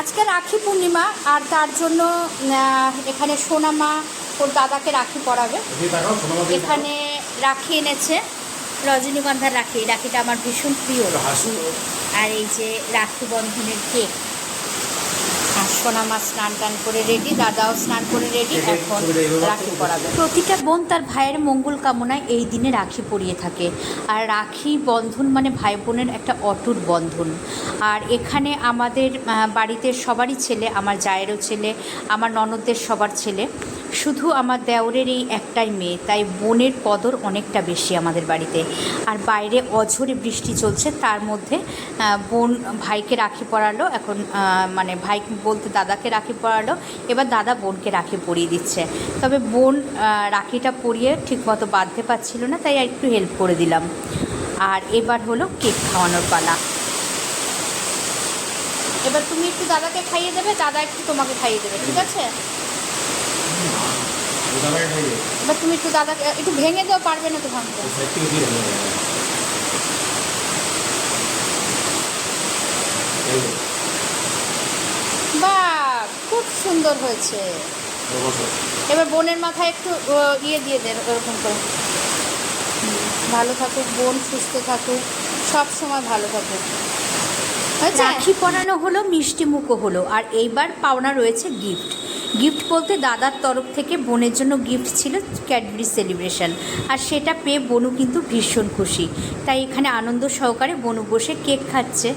আজকে রাখি পূর্ণিমা আর তার জন্য এখানে সোনামা ওর দাদাকে রাখি পরাবে। এখানে রাখি এনেছে রজনীগন্ধার রাখি। রাখিটা আমার ভীষণ প্রিয়। আর এই যে রাখি বন্ধনের কেক। আর সোনামা স্নান টান করে রেডি দাদাও স্নান করে রেডি এখন রাখি পরাবে। প্রতিটা বোন তার ভাইয়ের মঙ্গল কামনায় এই দিনে রাখি পরিয়ে থাকে। আর রাখি বন্ধন মানে ভাই বোনের একটা অটুট বন্ধন। আর এখানে আমাদের বাড়িতে সবারই ছেলে আমার জায়েরও ছেলে আমার ননদদের সবার ছেলে। শুধু আমার দেওরের এই একটাই মেয়ে, তাই বোনের কদর অনেকটা বেশি আমাদের বাড়িতে। আর বাইরে অঝরে বৃষ্টি চলছে, তার মধ্যে বোন ভাইকে রাখি পরালো, এখন মানে ভাই বলতে দাদাকে রাখি পরালো, এবার দাদা বোনকে রাখি পরিয়ে দিচ্ছে। তবে বোন রাখিটা পরিয়ে ঠিকমতো বাঁধতে পারছিল না, তাই একটু হেল্প করে দিলাম। আর এবার হলো কেক খাওয়ানোর পালা। এবার তুমি একটু দাদাকে খাইয়ে দেবে, দাদা একটু তোমাকে খাইয়ে দেবে, ঠিক আছে? এবার তুমি একটু দাদাকে একটু ভেঙে দেওয়া পারবে না তো ভাঙতে। বাহ খুব সুন্দর হয়েছে। এবার বোনের মাথায় একটু ইয়ে দিয়ে দেন ওরকম করে। ভালো থাকুক, বোন সুস্থ থাকুক, সব সময় ভালো থাকুক। রাখি পরানো হলো, মিষ্টি মুখও হলো, আর এইবার পাওনা রয়েছে গিফট গিফট বলতে দাদার তরফ থেকে বোনের জন্য গিফট ছিল ক্যাডবেরি সেলিব্রেশন আর সেটা পেয়ে বনু কিন্তু ভীষণ খুশি। তাই এখানে আনন্দ সহকারে বনু বসে কেক খাচ্ছে।